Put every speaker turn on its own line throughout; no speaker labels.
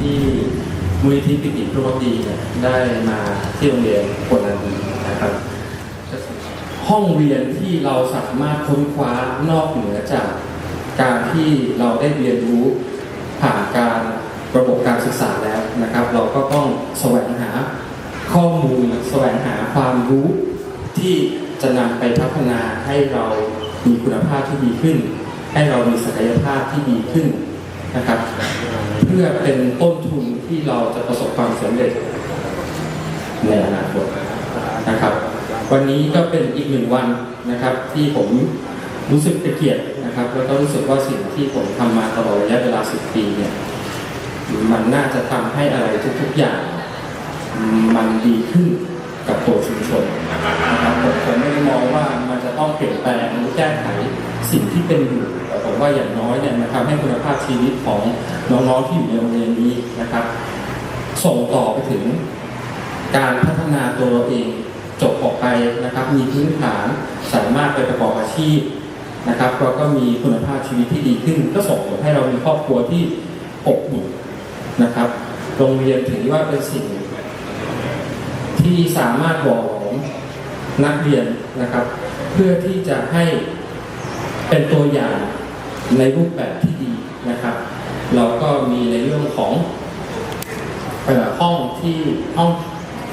ที่มูลนิธิปิติพระวดีเนี่ยได้มาที่โรงเรียนกวนันดีนะครับ ห้องเรียนที่เราสามารถค้นคว้านอกเหนือจากการที่เราได้เรียนรู้ผ่านการระบบการศึกษาแล้วนะครับ เราก็ต้องแสวงหาข้อมูลแสวงหาความรู้ที่จะนำไปพัฒนาให้เรามีคุณภาพที่ดีขึ้น ให้เรามีศักยภาพที่ดีขึ้น นะครับ เพื่อเป็นต้นทุนที่เราจะประสบความสำเร็จในอนาคตนะครับ วันนี้ก็เป็นอีกหนึ่งวันนะครับ ที่ผมรู้สึกเป็นเกียรตินะครับ แล้วก็รู้สึกว่าสิ่งที่ผมทำมาตลอดระยะเวลา10ปีเนี่ยมันน่าจะทำให้อะไรทุก ๆอย่าง มันดีขึ้นกับตัวชุมชนนะครับผมไม่ได้มองว่ามันจะต้องเปลี่ยนแปลงหรือแก้ไขสิ่งที่เป็นอยู่ ว่าอย่างน้อยเนี่ยมันทำให้คุณภาพชีวิตของน้องๆที่อยู่ในโรงเรียนนี้นะครับ ส่งต่อไปถึงการพัฒนาตัวเราเองจบออกไปนะครับ มีพื้นฐานสามารถไปประกอบอาชีพนะครับเราก็มีคุณภาพชีวิตที่ดีขึ้น ก็ส่งผลให้เรามีครอบครัวที่อบอุ่นนะครับ โรงเรียนถือว่าเป็นสิ่ง ที่สามารถบอกหลอมนักเรียนนะครับ เพื่อที่จะให้เป็นตัวอย่าง ในรูปแบบที่ดีนะครับ เราก็มีในเรื่องของห้องที่ห้อง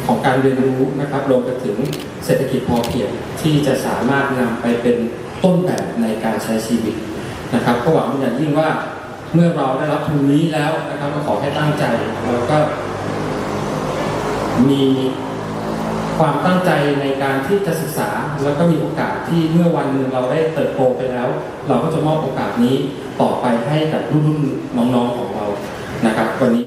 ของการเรียนรู้นะครับรวมไปถึงเศรษฐกิจพอเพียงที่จะสามารถนำไปเป็นต้นแบบในการใช้ชีวิตนะครับก็หวังเป็นอย่างยิ่งว่าเมื่อเราได้รับทุนนี้แล้วนะครับก็ขอให้ตั้งใจแล้วก็มี ความตั้งใจในการที่จะศึกษา แล้วก็มีโอกาสที่เมื่อวันหนึ่งเราได้เติบโตไปแล้ว เราก็จะมอบโอกาสนี้ต่อไปให้กับรุ่นน้องๆของเรานะครับ วันนี้